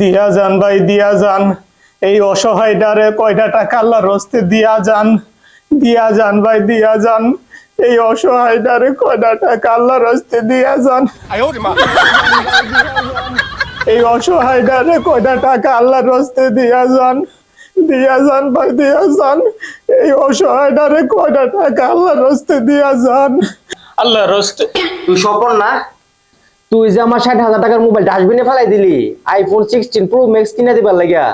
দিয়া যান ভাই দিয়া যান। এই অসহায়টারে কয়টা টাকা আল্লাহর হস্তে দিয়া যান। দিয়া যান ভাই দিয়া যান। এই অসহায়টারে কয়টা টাকা আল্লাহর হস্তে দিয়া যান। এই অসহায়টারে কয়টা টাকা আল্লাহর হস্তে দিয়া যান। দিয়া যান ভাই দিয়া যান। এই অসহায়টারে কয়টা টাকা আল্লাহর হস্তে দিয়া যান। আল্লাহর হস্তে তুই স্বপন না? তুই যে আমার ষাট হাজার টাকার মোবাইল ডাস্টবিনে ফেলাই দিলি আইফোন সিক্সটিন প্রো ম্যাক্স কিনে দিবার লাগিয়া।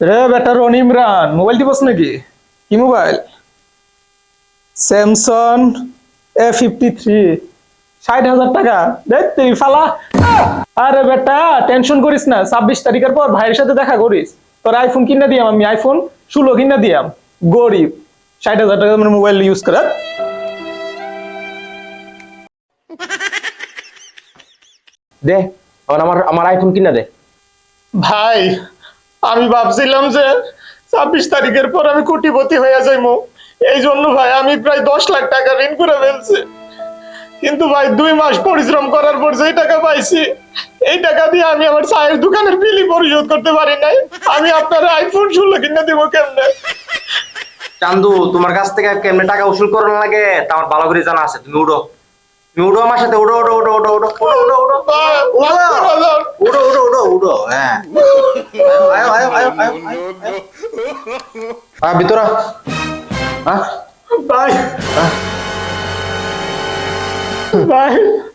রে বেটা রন ইমরান মোবাইল দিবস নাকি? কি mobile Samsung A fifty three ষাট হাজার টাকা। দেখ তুই ফালা। আরে বেটা টেনশন করিস না, ছাব্বিশ তারিখের পর ভাইয়ের সাথে দেখা করিস। তোর আইফোন কিনা দিয়াম আমি আইফোন ষোলো কিনে দিয়াম। গরিব। ষাট হাজার টাকা মোবাইল ইউজ করা। দে এখন আমার আমার আইফোন কিনে দে। ভাই আমি ভাবছিলাম যে ছাব্বিশ তারিখের পর আমি কোটিপতি হয়ে যাইমু। এই জন্য ভাই আমি প্রায় দশ লাখ টাকা ঋণ করে ফেলছি। কিন্তু ভাই দুই মাস পরিশ্রম করার পর যেই টাকা পাইছি এই টাকা দিয়ে আমি আমার চায়ের দোকানের বিলি পরিশোধ করতে পারি নাই। আমি আপনার আইফোন ষোলো কিনে দিব কেমনে? চান্দু তোমার কাছ থেকে কেমনে টাকা উসুল করার লাগে? তা আমার ভালো করে জানা আছে তুমি উড়ো আমার সাথে উড়ো উড়ো উড়ো উড়ো উড়ো উড়ো উড়ো উড়ো ভাই, মাফ করে দেন। উড়ো উড়ো উড়ো উড়ো হ্যাঁ আয়ো আয়ো আয়ো আয়ো আয় ভিতরা হ্যাঁ ভাই ভাই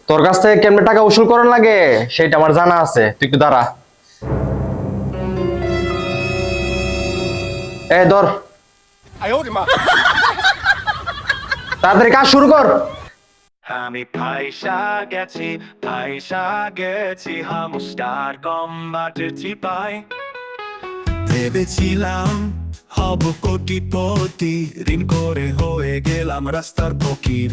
তোর কাছ থেকে কেমনে টাকা উসুল করার লাগে সেটা আমার জানা আছে তুই একটু দাঁড়া এ ধর তাড়াতাড়ি কাজ শুরু কর আমি পয়সা গেছি পয়সা গেছি, হামস্টার কম্বাটের চিপাই ভেবেছিলাম হব কোটিপতি, ঋণ করে হয়ে গেলাম রাস্তার ফকির।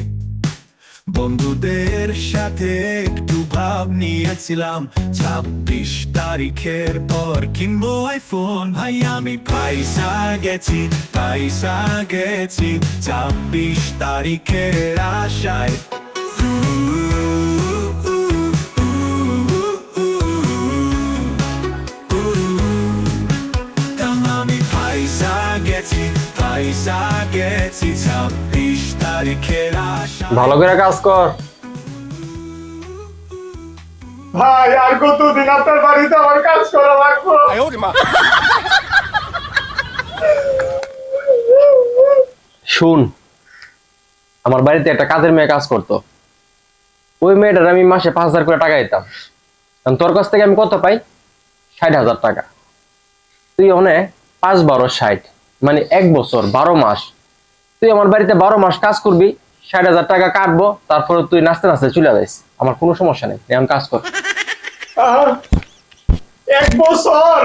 বন্ধুদের সাথে একটু ভাব নিয়েছিলাম, ছাব্বিশ তারিখের পর কিনবো আইফোন ভাই, আমি পয়সা গেছি পয়সা গেছি, ছাব্বিশ তারিখের আশায়। ভালো করে কাজ কর। ভাই আর কতদিন আপনার বাড়িতে আমার কাজ করা লাগবে? শুন আমার বাড়িতে একটা কাজের মেয়ে কাজ করতো। ওই মেয়েটার আমি মাসে পাঁচ হাজার করে টাকা দিতাম। তোর কাছ থেকে আমি কত পাই? ষাট হাজার টাকা। তুই অনেক পাঁচ, বারো, ষাট মানে এক বছর, বারো মাস, তুই আমার বাড়িতে বারো মাস কাজ করবি, ষাট হাজার টাকা কাটবো, তারপরে তুই নাচতে নাচতে চলে যাইস আমার কোনো সমস্যা নেই এখন কাজ কর। এক বছর!